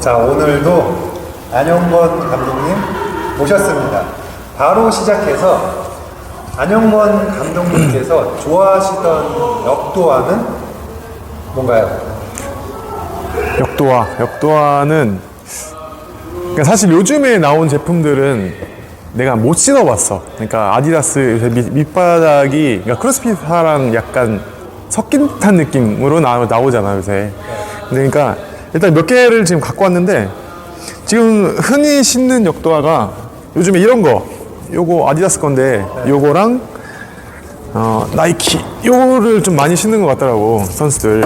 자, 오늘도 안영건 감독님 모셨습니다. 바로 시작해서 안영건 감독님께서 좋아하시던 역도화는 뭔가요? 역도화. 역도화는 그러니까 사실 요즘에 나온 제품들은 내가 못 신어봤어. 그러니까 아디다스 밑바닥이 그러니까 크로스핏화랑 약간 섞인 듯한 느낌으로 나, 나오잖아 요새. 그러니까 일단 몇 개를 지금 갖고 왔는데 지금 흔히 신는 역도화가 요즘에 이런 거 요거 아디다스 건데 요거랑 어, 나이키 요거를 좀 많이 신는 것 같더라고 선수들.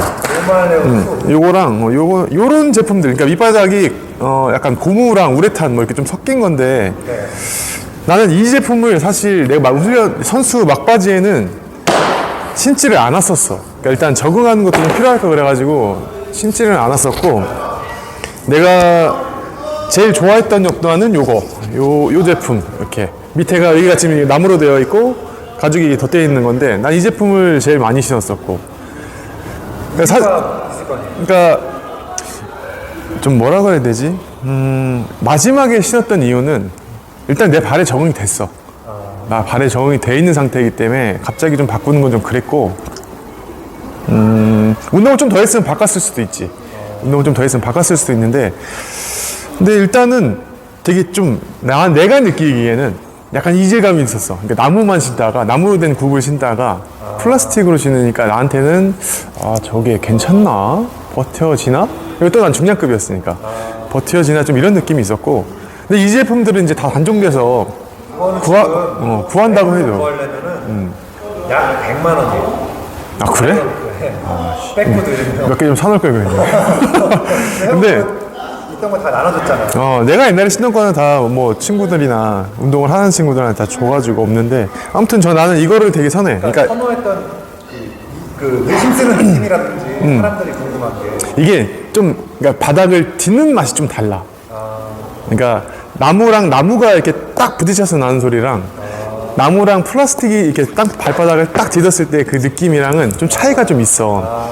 노말레오 요거랑 어, 요거 요런 제품들 그러니까 밑바닥이 어 약간 고무랑 우레탄 뭐 이렇게 좀 섞인 건데 네. 나는 이 제품을 사실 내가 막 훈련 선수 막바지에는 신지를 않았었어. 그러니까 일단 적응하는 것도 좀 필요할 거 그래가지고 신지를 않았었고 내가 제일 좋아했던 역도화는 요거 요, 요 제품 이렇게 밑에가 여기가 지금 나무로 되어 있고 가죽이 덧대어 있는 건데 난 이 제품을 제일 많이 신었었고 그러니까 사- 아니에요? 그러니까 좀 뭐라 그래야 되지? 음, 마지막에 신었던 이유는 일단 내 발에 적응이 됐어. 나 발에 적응이 돼 있는 상태이기 때문에 갑자기 좀 바꾸는 건 좀 그랬고, 음, 운동을 좀 더 했으면 바꿨을 수도 있지. 운동을 좀 더 했으면 바꿨을 수도 있는데, 근데 일단은 되게 좀 나, 내가 느끼기에는 약간 이질감이 있었어. 그러니까 나무만 신다가 나무로 된 굽을 신다가 플라스틱으로 신으니까 나한테는 아 저게 괜찮나 버텨지나? 이것도 난 중량급이었으니까 버텨지나 좀 이런 느낌이 있었고. 근데 이 제품들은 이제 다 단종돼서 구하- 어, 구한다고 해도. 약 100만 원이에요. 아 그래? 네. 백구 드리면 몇개 좀 사놓을 걸 그랬네. 근데 있던 거 다 나눠줬잖아요. 어, 내가 옛날에 신던 거는 다 뭐 친구들이나 운동을 하는 친구들한테 다 줘가지고 없는데 아무튼 저 나는 이거를 되게 선해. 그러니까 선호했던 그, 그 힘쓰는 느낌이라든지 음. 사람들이 궁금한 게 이게 좀 그러니까 바닥을 딛는 맛이 좀 달라. 그러니까 나무랑 나무가 이렇게 딱 부딪혀서 나는 소리랑 나무랑 플라스틱이 이렇게 딱 발바닥을 딱 디뎠을 때 그 느낌이랑은 좀 차이가 좀 있어.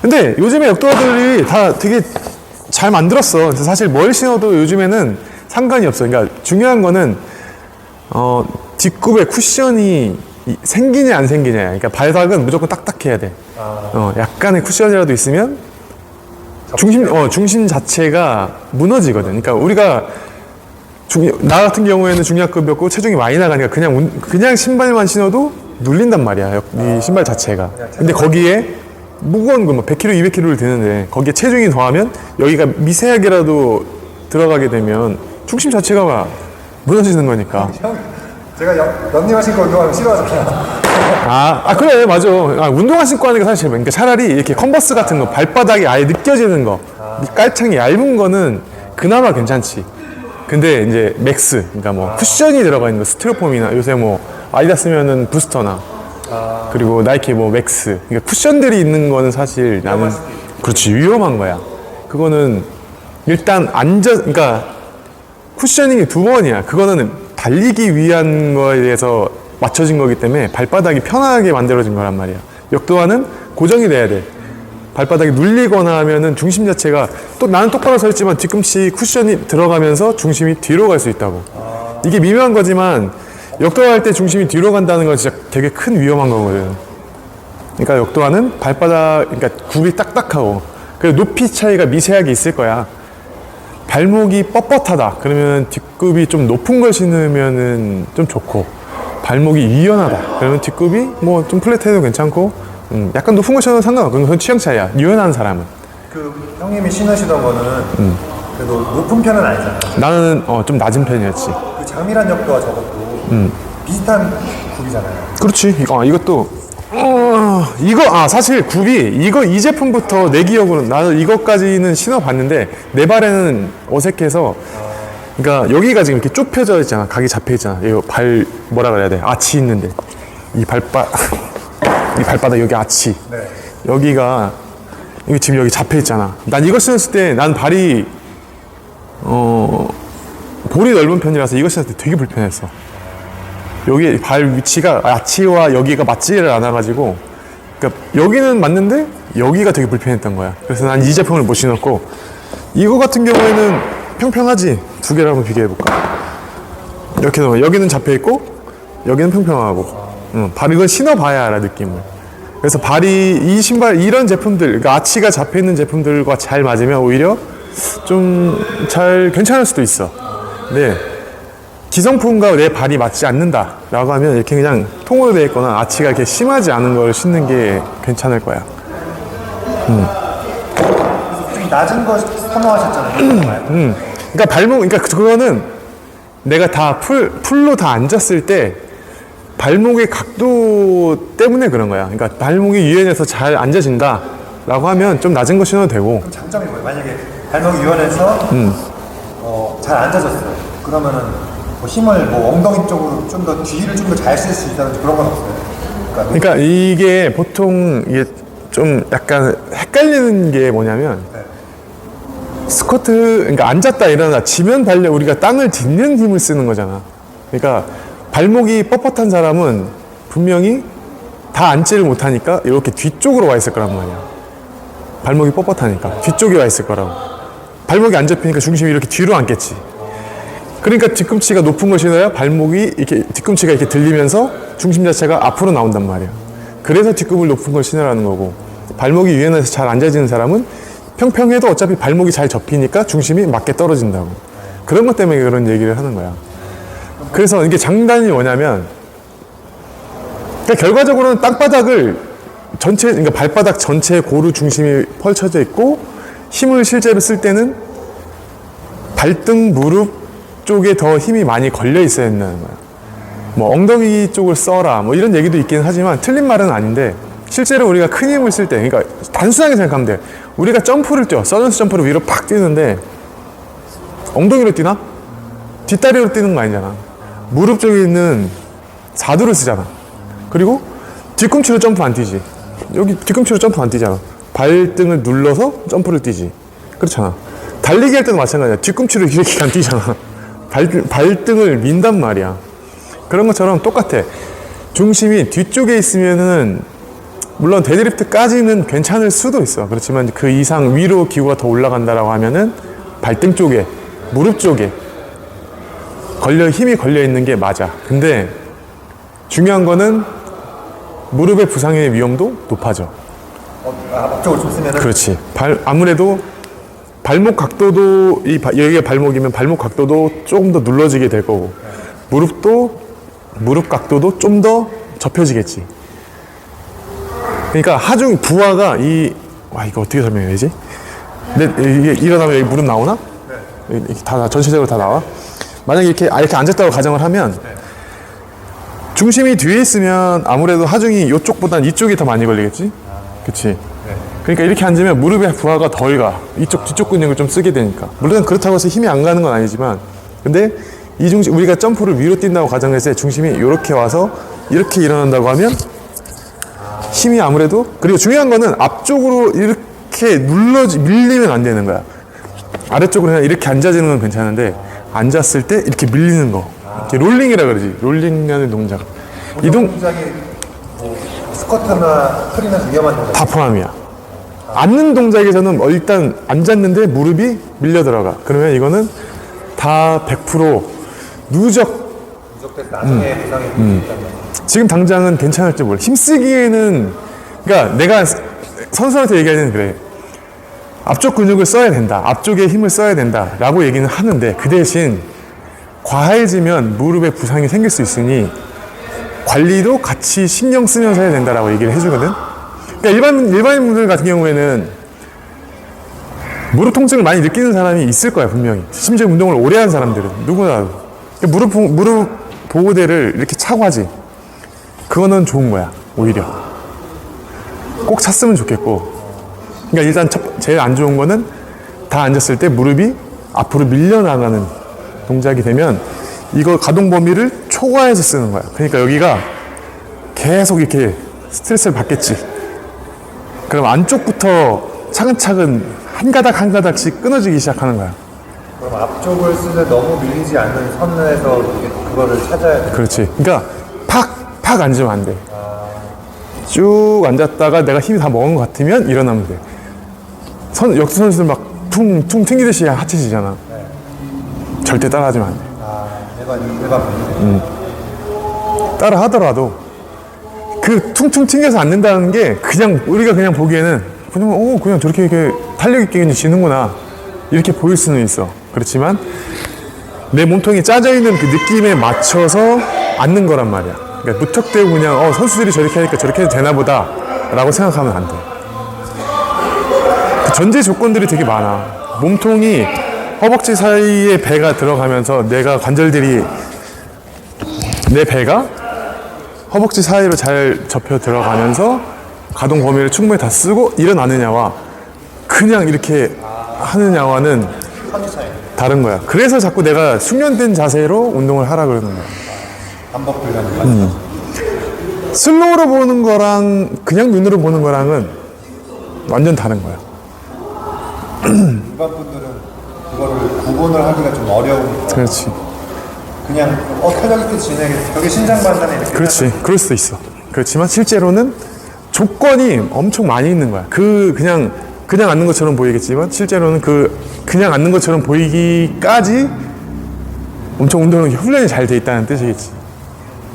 근데 요즘에 역도들이 다 되게 잘 만들었어. 그래서 사실 뭘 신어도 요즘에는 상관이 없어. 그러니까 중요한 거는 어, 뒷굽에 쿠션이 이- 생기냐 안 생기냐. 그러니까 발닥은 무조건 딱딱해야 돼. 어, 약간의 쿠션이라도 있으면 중심 어 중심 자체가 무너지거든. 그러니까 우리가 중, 나 같은 경우에는 중량급이었고 체중이 많이 나가니까 그냥 운- 그냥 신발만 신어도 눌린단 말이야. 역- 이 신발 자체가. 근데 거기에 무거운 거뭐 100kg, 200kg를 드는데 거기에 체중이 더하면 여기가 미세하게라도 들어가게 되면 중심 자체가 막 무너지는 거니까. 형 제가 영- 런닝화 신고 운동하면 싫어하잖아요. 아, 아 그래 맞아. 아, 운동화 신고 하는 게 사실 그러니까 차라리 이렇게 컨버스 같은 거 발바닥이 아예 느껴지는 거, 이 깔창이 얇은 거는 그나마 괜찮지. 근데 이제 맥스, 그러니까 뭐 쿠션이 들어가 있는 거, 스티로폼이나 요새 뭐 아디다스면은 부스터나 그리고 나이키 뭐 맥스, 그러니까 쿠션들이 있는 거는 사실 나는 그렇지 위험한 거야. 그거는 일단 앉아, 그러니까 쿠셔닝이 두 번이야. 그거는 달리기 위한 거에 대해서 맞춰진 거기 때문에 발바닥이 편하게 만들어진 거란 말이야. 역도화는 고정이 돼야 돼. 발바닥이 눌리거나 하면은 중심 자체가 또 나는 똑바로 서 있지만 뒤꿈치 쿠션이 들어가면서 중심이 뒤로 갈 수 있다고. 이게 미묘한 거지만 역도화할 때 중심이 뒤로 간다는 건 진짜 되게 큰 위험한 거거든. 그러니까 역도화는 발바닥, 그러니까 굽이 딱딱하고 그리고 높이 차이가 미세하게 있을 거야. 발목이 뻣뻣하다. 그러면 뒷굽이 좀 높은 걸 신으면은 좀 좋고 발목이 유연하다. 그러면 뒷굽이 뭐 좀 플랫해도 괜찮고 음, 약간 높은 걸 신어도 상관없고 그건 취향 차이야. 유연한 사람은. 그 형님이 신으시던 거는 음. 그래도 높은 편은 아니잖아요. 나는 어, 좀 낮은 편이었지. 그 장미란 역도와 저것도 음. 비슷한 굽이잖아요. 그렇지. 아, 이것도 어, 이거 아 사실 굽이 이거 이 제품부터 내 기억으로 나는 이것까지는 신어봤는데 내 발에는 어색해서 그러니까 여기가 지금 이렇게 좁혀져 있잖아 각이 잡혀 있잖아 이거 발 뭐라 그래야 돼 아치 있는데 이 발바 이 발바닥 여기 아치. 네. 여기가 이거 지금 여기 잡혀 있잖아. 난 이거 신었을 때 난 발이 어 볼이 넓은 편이라서 이거 신었을 때 되게 불편했어. 여기 발 위치가 아치와 여기가 맞지를 않아가지고. 그러니까 여기는 맞는데 여기가 되게 불편했던 거야. 그래서 난 이 제품을 못 신었고. 이거 같은 경우에는 평평하지? 두 개를 한번 비교해 볼까? 이렇게 놓으면 여기는 잡혀 있고 여기는 평평하고 응, 발 이건 신어봐야 알아 느낌을 그래서 발이 이 신발 이런 제품들 그러니까 아치가 잡혀 있는 제품들과 잘 맞으면 오히려 좀 잘 괜찮을 수도 있어 네 기성품과 내 발이 맞지 않는다라고 하면 이렇게 그냥 통으로 되어 있거나 아치가 이렇게 심하지 않은 걸 신는 게 괜찮을 거야 좀 낮은 거 선호하셨잖아요. 음. 그러니까 발목, 그러니까 그거는 내가 다 풀, 풀로 다 앉았을 때 발목의 각도 때문에 그런 거야. 그러니까 발목이 유연해서 잘 앉아진다. 라고 하면 좀 낮은 거 신어도 되고. 장점이 뭐예요? 만약에 발목이 유연해서 음. 어, 잘 앉아졌어요. 그러면은 뭐 힘을 뭐 엉덩이 쪽으로 좀 더 뒤를 좀 더 잘 쓸 수 있다든지 그런 건 없어요. 그러니까 그러니까 이게 보통 이게 좀 약간 헷갈리는 게 뭐냐면 스쿼트, 그러니까 앉았다 일어나 지면 발력 우리가 땅을 딛는 힘을 쓰는 거잖아. 그러니까 발목이 뻣뻣한 사람은 분명히 다 앉지를 못하니까 이렇게 뒤쪽으로 와 있을 거란 말이야. 발목이 뻣뻣하니까 뒤쪽에 와 있을 거라고. 발목이 안 잡히니까 중심이 이렇게 뒤로 앉겠지. 그러니까 뒤꿈치가 높은 걸 신어야 발목이 이렇게 뒤꿈치가 이렇게 들리면서 중심 자체가 앞으로 나온단 말이야. 그래서 뒷굽을 높은 걸 신으라는 거고 발목이 유연해서 잘 앉아지는 사람은 평평해도 어차피 발목이 잘 접히니까 중심이 맞게 떨어진다고. 그런 것 때문에 그런 얘기를 하는 거야. 그래서 이게 장단이 뭐냐면 그러니까 결과적으로는 땅바닥을 전체 그러니까 발바닥 전체에 고루 중심이 펼쳐져 있고 힘을 실제로 쓸 때는 발등 무릎 쪽에 더 힘이 많이 걸려 있어야 된다는 거야. 뭐 엉덩이 쪽을 써라 뭐 이런 얘기도 있긴 하지만 틀린 말은 아닌데 실제로 우리가 큰 힘을 쓸 때 그러니까 단순하게 생각하면 돼. 우리가 점프를 뛰어 서전스 점프를 위로 팍 뛰는데 엉덩이로 뛰나? 뒷다리로 뛰는 거 아니잖아. 무릎 쪽에 있는 사두를 쓰잖아. 그리고 뒤꿈치로 점프 안 뛰지. 여기 뒤꿈치로 점프 안 뛰잖아. 발등을 눌러서 점프를 뛰지. 그렇잖아. 달리기 할 때도 마찬가지야. 뒤꿈치로 이렇게 안 뛰잖아. 발, 발등을 민단 말이야. 그런 것처럼 똑같아. 중심이 뒤쪽에 있으면은 물론 데드리프트까지는 괜찮을 수도 있어. 그렇지만 그 이상 위로 기구가 더 올라간다라고 하면은 발등 쪽에, 무릎 쪽에 걸려 힘이 걸려 있는 게 맞아. 근데 중요한 거는 무릎의 부상의 위험도 높아져. 앞쪽을 좀 쓰면은 그렇지. 발 아무래도 발목 각도도 이 바- 여기가 발목이면 발목 각도도 조금 더 눌러지게 될 거고 무릎도 무릎 각도도 좀 더 접혀지겠지. 그러니까 하중 부하가 이 와 이거 어떻게 설명해야 되지? 근데 이게 일어나면 여기 무릎 나오나? 이렇게 다 나- 전체적으로 다 나와. 만약에 이렇게 아, 이렇게 앉았다고 가정을 하면 중심이 뒤에 있으면 아무래도 하중이 이쪽보단 이쪽이 더 많이 걸리겠지? 그치? 그러니까 이렇게 앉으면 무릎의 부하가 덜 가. 이쪽 뒤쪽 근육을 좀 쓰게 되니까. 물론 그렇다고 해서 힘이 안 가는 건 아니지만 근데 이 중심 우리가 점프를 위로 뛴다고 가정했을 때 중심이 이렇게 와서 이렇게 일어난다고 하면 힘이 아무래도 그리고 중요한 거는 앞쪽으로 이렇게 눌러지 밀리면 안 되는 거야. 아래쪽으로 그냥 이렇게 앉아지는 건 괜찮은데 앉았을 때 이렇게 밀리는 거. 이렇게 롤링이라 그러지. 롤링하는 동작. 이 동 동작이 뭐 스쿼트나 프리는 위험한 동작. 다 포함이야. 앉는 동작에서는 뭐 일단 앉았는데 무릎이 밀려 들어가. 그러면 이거는 다 100% 누적. 누적돼서 나중에 음. 부상이 있다면 지금 당장은 괜찮을지 몰라. 힘쓰기에는 그러니까 내가 선수한테 얘기하는 그래. 앞쪽 근육을 써야 된다. 앞쪽에 힘을 써야 된다 라고 얘기는 하는데 그 대신 과해지면 무릎에 부상이 생길 수 있으니 관리도 같이 신경 쓰면서 해야 된다라고 얘기를 해주거든. 그러니까 일반 일반인 분들 같은 경우에는 무릎 통증을 많이 느끼는 사람이 있을 거야 분명히. 심지어 운동을 오래 한 사람들은 누구나 그러니까 무릎 보- 무릎 보호대를 이렇게 차고 하지. 그거는 좋은 거야 오히려. 꼭 찼으면 좋겠고. 그러니까 일단 첫, 제일 안 좋은 거는 다 앉았을 때 무릎이 앞으로 밀려나가는 동작이 되면 이거 가동 범위를 초과해서 쓰는 거야. 그러니까 여기가 계속 이렇게 스트레스를 받겠지. 그럼 안쪽부터 차근차근 한 가닥 한 가닥씩 끊어지기 시작하는 거야. 그럼 앞쪽을 쓰되 너무 밀리지 않는 선에서 그거를 찾아야 돼. 그렇지. 그러니까 팍, 팍 앉으면 안 돼. 쭉 앉았다가 내가 힘이 다 먹은 것 같으면 일어나면 돼. 선, 역수 선수들 막 퉁, 퉁 튕기듯이 하체 지잖아. 절대 따라하지만 안 돼. 아, 일반, 일반 분들. 따라 하더라도 그 퉁퉁 튕겨서 앉는다는 게 그냥 우리가 그냥 보기에는 그냥 어 그냥 저렇게 이렇게 탄력 있게 그냥 지는구나 이렇게 보일 수는 있어 그렇지만 내 몸통이 짜져 있는 그 느낌에 맞춰서 앉는 거란 말이야 그러니까 무턱대고 그냥 어 선수들이 저렇게 하니까 저렇게 해도 되나 보다 라고 생각하면 안돼 그 전제 조건들이 되게 많아 몸통이 허벅지 사이에 배가 들어가면서 내가 관절들이 내 배가 허벅지 사이로 잘 접혀 들어가면서 가동 범위를 충분히 다 쓰고 일어나느냐와 그냥 이렇게 하느냐와는. 다른 거야. 그래서 자꾸 내가 숙련된 자세로 운동을 하라 그러는 거야. 반복 훈련을 음. 슬로우로 보는 거랑 그냥 눈으로 보는 거랑은 완전 다른 거야. 일반 분들은 그거를 구분을 하기가 좀 어려운 그렇지. 그냥 어 탄력 있게 지내겠어. 저게 신장 반단에 이렇게 그렇지. 그럴 수도 있어. 그렇지만 실제로는 조건이 엄청 많이 있는 거야. 그 그냥 그냥 앉는 것처럼 보이겠지만 실제로는 그 그냥 앉는 것처럼 보이기까지 엄청 운동 훈련이 잘 돼 있다는 뜻이겠지.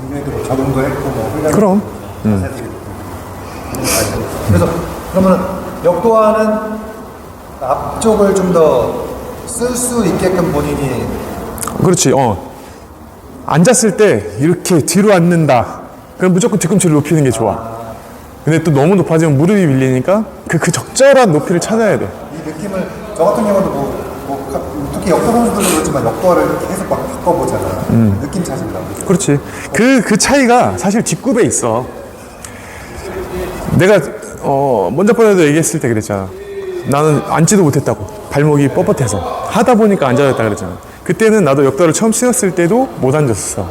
분들도 뭐 적응도 했고 뭐 훈련 그럼 그래서 그러면 역도하는 앞쪽을 좀 더 쓸 수 있게끔 본인이 그렇지. 어 앉았을 때 이렇게 뒤로 앉는다. 그럼 무조건 뒤꿈치를 높이는 게 좋아. 근데 또 너무 높아지면 무릎이 밀리니까 그, 그 적절한 높이를 찾아야 돼. 이 느낌을 저 같은 경우도 뭐, 뭐 가- 특히 역도 선수들도 그렇지만 역도를 계속 막 바꿔보잖아. 느낌 찾은다고. 그렇지. 그, 그 차이가 사실 뒷굽에 있어. 내가, 어, 먼저 번에도 얘기했을 때 그랬잖아. 나는 앉지도 못했다고. 발목이 뻣뻣해서. 하다 보니까 앉아졌다 그랬잖아. 그때는 나도 역도를 처음 신었을 때도 못 앉았어.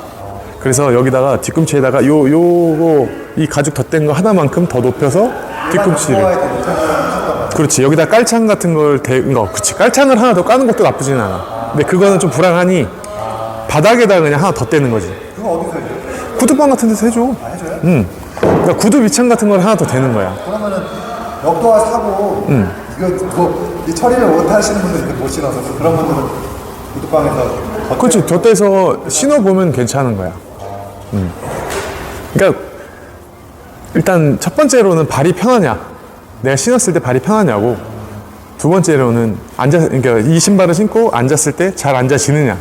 그래서 여기다가 뒤꿈치에다가 요, 요거, 이 가죽 덧댄 거 하나만큼 더 높여서 뒤꿈치를. 그 쳤단 그렇지. 여기다 깔창 같은 걸 대, 거. 그렇지. 깔창을 하나 더 까는 것도 나쁘진 않아. 근데 그거는 좀 불안하니 바닥에다 그냥 하나 더 떼는 거지. 그거 어디서 해요? 구두방 같은 데서 해줘. 아, 해줘요? 응. 그러니까 구두 밑창 같은 걸 하나 더 대는 거야. 그러면은 역도와 사고 이거 뭐 이 처리를 못 하시는 분들 못 신어서 그런 분들은 구두방에서 그렇지. 곁에서 신어보면 괜찮은 거야. 음. 그러니까 일단 첫 번째로는 발이 편하냐. 내가 신었을 때 발이 편하냐고. 두 번째로는 앉아 그러니까 이 신발을 신고 앉았을 때 잘 앉아지느냐.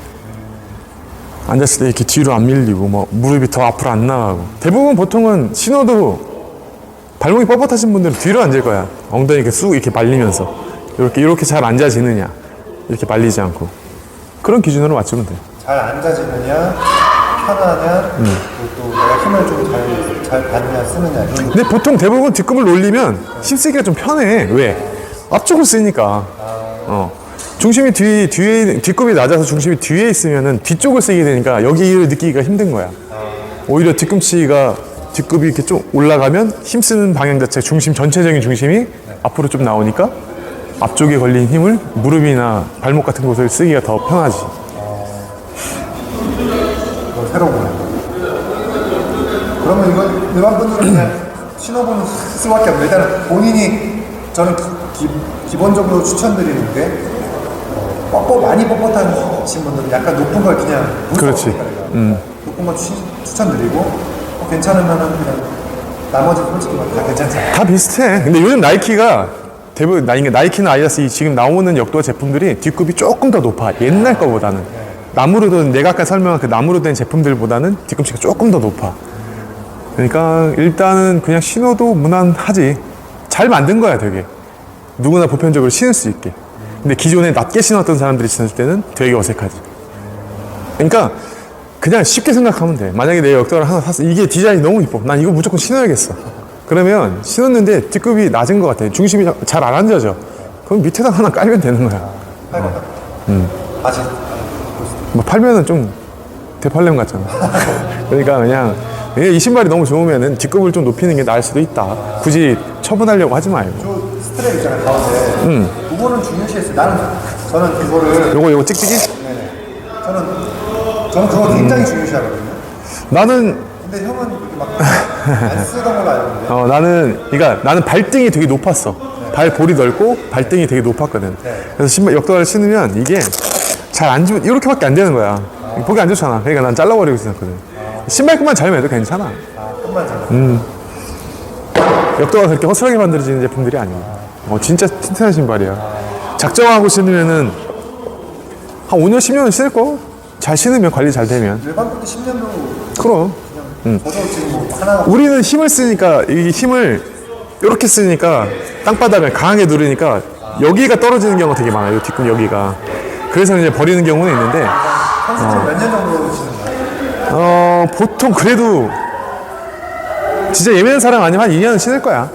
앉았을 때 이렇게 뒤로 안 밀리고 뭐 무릎이 더 앞으로 안 나가고. 대부분 보통은 신어도 발목이 뻣뻣하신 분들은 뒤로 앉을 거야. 엉덩이 이렇게 쑥 이렇게 말리면서 이렇게 이렇게 잘 앉아지느냐. 이렇게 말리지 않고. 그런 기준으로 맞추면 돼. 잘 앉아지느냐 편하냐 그리고 또 내가 힘을 좀잘잘 받느냐 쓰느냐 이런 근데 보통 대부분 뒷급을 올리면 힘쓰기가 좀 편해. 왜? 앞쪽을 쓰니까. 어. 중심이 뒤, 뒤에, 뒷급이 낮아서 중심이 뒤에 있으면은 뒤쪽을 쓰게 되니까 여기를 느끼기가 힘든 거야. 오히려 뒤꿈치가 뒷급이 이렇게 좀 올라가면 힘쓰는 방향 자체, 중심, 전체적인 중심이 앞으로 좀 나오니까 앞쪽에 걸린 힘을 무릎이나 발목 같은 곳을 쓰기가 더 편하지. 걸 새로 거. 그러면 이건 일반 분들은 그냥 신어보는 수밖에 없네. 일단은 본인이 저는 기, 기 본적으로 추천드리는 게 어, 뻣뻣 많이 뻣뻣하신 분들은 약간 높은 걸 그냥 그렇지. 음. 높은 걸 추, 추천드리고 어, 괜찮으면은 그냥 나머지 솔직히 뭐다 괜찮잖아요. 다 비슷해. 근데 요즘 나이키가 대부분 나이, 나이키나 아디다스 이 지금 나오는 역도 제품들이 뒷굽이 조금 더 높아. 옛날 거보다는. 나무로 된 내가 아까 설명한 그 나무로 된 제품들보다는 뒤꿈치가 조금 더 높아. 그러니까 일단은 그냥 신어도 무난하지. 잘 만든 거야, 되게. 누구나 보편적으로 신을 수 있게. 근데 기존에 낮게 신었던 사람들이 신을 때는 되게 어색하지. 그러니까 그냥 쉽게 생각하면 돼. 만약에 내 역도를 하나 샀어. 이게 디자인이 너무 이뻐. 난 이거 무조건 신어야겠어. 그러면 신었는데 뒷급이 낮은 것 같아. 중심이 잘 안 앉아져. 그럼 밑에다 하나 깔면 되는 거야. 팔거나. 음. 아직 뭐 팔면은 좀 대팔렘 같잖아. 그러니까 그냥 이 신발이 너무 좋으면은 뒷급을 좀 높이는 게 나을 수도 있다. 굳이 처분하려고 하지 말고. 저 스트랩 있잖아요 가운데. 그거는 중요시했어요. 나는 저는 그거를 요거 요거 찍찍이? 저는 저는 그거 굉장히 중요시하거든요. 나는 근데 형은 그렇게 막 안 쓰던 걸로 알고 있는데 어 나는 그러니까 나는 발등이 되게 높았어. 발 볼이 넓고 발등이 되게 높았거든. 네. 그래서 신발 역도화를 신으면 이게 잘 안 주면 이렇게밖에 안 되는 거야. 보기 안 좋잖아. 그러니까 난 잘라버리고 있었거든. 신발끈만 잘 매도 괜찮아. 아, 끝만 잘. 역도가 그렇게 허술하게 만들어지는 제품들이 아니야. 어, 진짜 튼튼한 신발이야. 작정하고 신으면은 한 5년, 10년은 신을 거. 잘 신으면 관리 잘 되면. 일반 분들 10년도 그럼. 저도 지금 뭐 하나 우리는 힘을 쓰니까 이 힘을 이렇게 쓰니까 땅바닥을 강하게 누르니까 여기가 떨어지는 경우가 되게 많아요. 이 뒷근 여기가. 그래서 이제 버리는 경우는 있는데 선수는 몇년 정도 치는 거예요? 어, 보통 그래도 진짜 예민한 사람 아니면 한 2년은 신을 거야.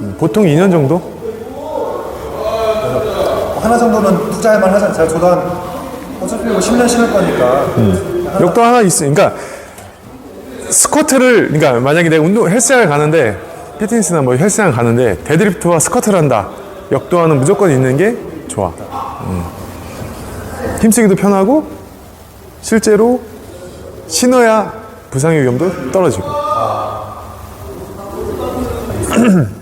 음, 보통 2년 정도? 하나 정도는 투자할 만하잖아요. 제가 저도 한 어차피 이거 10년 신을 거니까. 음. 욕도 하나 있어. 그러니까 스쿼트를 그러니까 만약에 내가 운동 헬스장을 가는데 피트니스나 뭐 헬스장 가는데 데드리프트와 스쿼트를 한다. 역도하는 무조건 있는 게 좋아. 음. 힘쓰기도 편하고 실제로 신어야 부상의 위험도 떨어지고. 아.